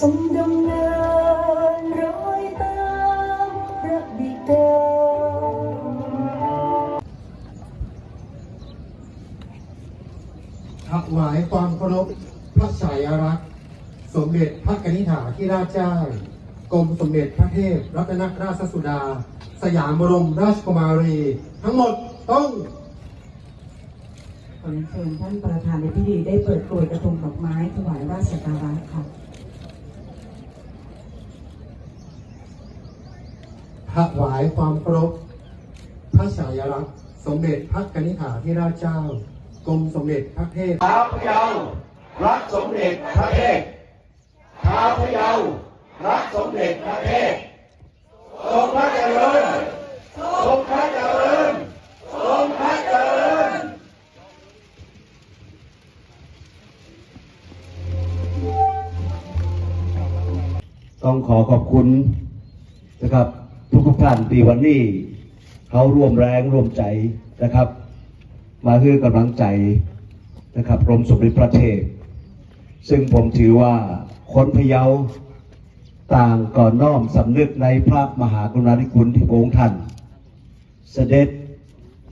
ทรงดำเนินรอยตามพระบิดาถวายความเคารพพระสายรักษ์สมเด็จพระกนิษฐาธิราชเจ้ากรมสมเด็จพระเทพรัตนราชสุดา สยามบรมราชกุมารี ทั้งหมดต้องขอเชิญท่านประธานในพิธีได้เปิดกรวยกระทงดอกไม้ถวายราชสกการะ ถวายความเคารพพระฉายาลักษณ์สมเด็จพระกนิษฐาธิราชเจ้า กรมสมเด็จพระเทพท้าวพะเยารักสมเด็จพระเทพท้าวพะเยารักสมเด็จพระเทพทรงพระเจริญทรงพระเจริญทรงพระเจริญต้องขอขอบคุณนะครับ ทุกทุกท่านที่วันนี้เขาร่วมแรงร่วมใจนะครับ มาคือกำลังใจนะครับกรมสมเด็จพระเทพซึ่งผมถือว่าคนพะเยาต่างก่อนน้อมสำนึกในพระมหากรุณาธิคุณที่พระองค์ท่าน เสด็จ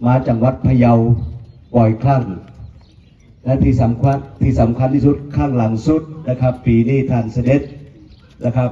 มาจังหวัดพะเยาบ่อยครั้งและที่สำคัญที่สำคัญที่สุดข้างหลังสุดนะครับ ปีนี้ท่านเสด็จนะครับ